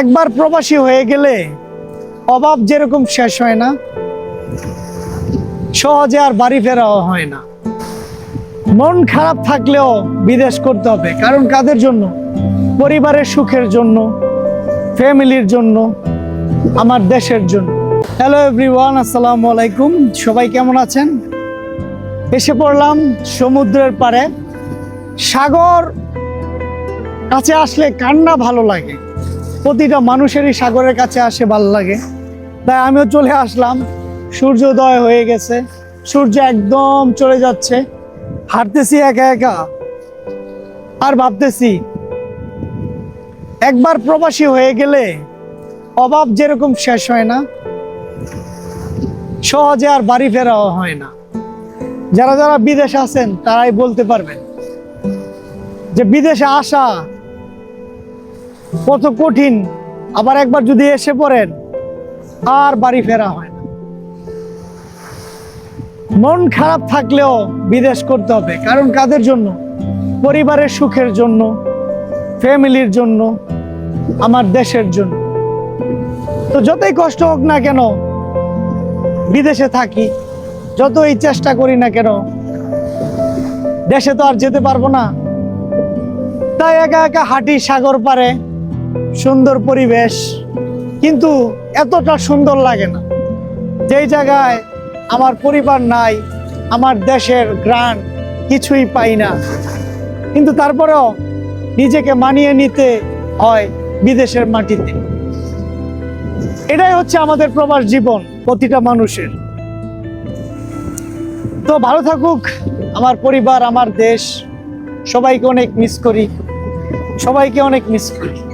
একবার প্রবাসী হয়ে গেলে অভাব যেরকম শেষ হয় না, সহজে আর বাড়ি ফেরাও হয় না। মন খারাপ থাকলেও বিদেশ করতে হবে, কারণ কাদের জন্য? পরিবারের সুখের জন্য, ফ্যামিলির জন্য, আমার দেশের জন্য। হ্যালো এভরিওয়ান আসসালামু আলাইকুম। সবাই কেমন আছেন? এসে পড়লাম সমুদ্রের পাড়ে। সাগর কাছে আসলে কান্না ভালো লাগে। প্রতিটা মানুষেরই সাগরের কাছে আসে ভালো লাগে। তাই আমিও চলে আসলাম। সূর্যোদয় হয়ে গেছে। সূর্য একদম চলে যাচ্ছে। হাঁটতেছি একা একা। আর ভাবতেছি, একবার প্রবাসী হয়ে গেলে অভাব যেরকম শেষ হয় না, সহজে আর বাড়ি ফেরাও হয় না। যারা যারা বিদেশে আছেন, তারাই বলতে পারবেন যে বিদেশে আসা কত কঠিন, আবার একবার যদি এসে পড়েন, আর বাড়ি ফেরা হয় না। মন খারাপ থাকলেও বিদেশ করতে হবে, কারণ কাদের জন্য? পরিবারের সুখের জন্য, ফ্যামিলির জন্য, আমার দেশের জন্য। তো যতই কষ্ট হোক না কেন, বিদেশে থাকি, যতই চেষ্টা করি না কেন, দেশে তো আর যেতে পারব না। তাই একা একা হাঁটি সাগর পারে সুন্দর পরিবেশ, কিন্তু এতটা সুন্দর লাগে না। যেই জায়গায় আমার পরিবার নাই, আমার দেশের গ্রান কিছুই পাই না। কিন্তু তারপরেও নিজেকে মানিয়ে নিতে হয় বিদেশের মাটিতে। এটাই হচ্ছে আমাদের প্রবাস জীবন প্রতিটা মানুষের। তো ভালো থাকুক আমার পরিবার, আমার দেশ। সবাইকে অনেক মিস করি। সবাইকে অনেক মিস করি।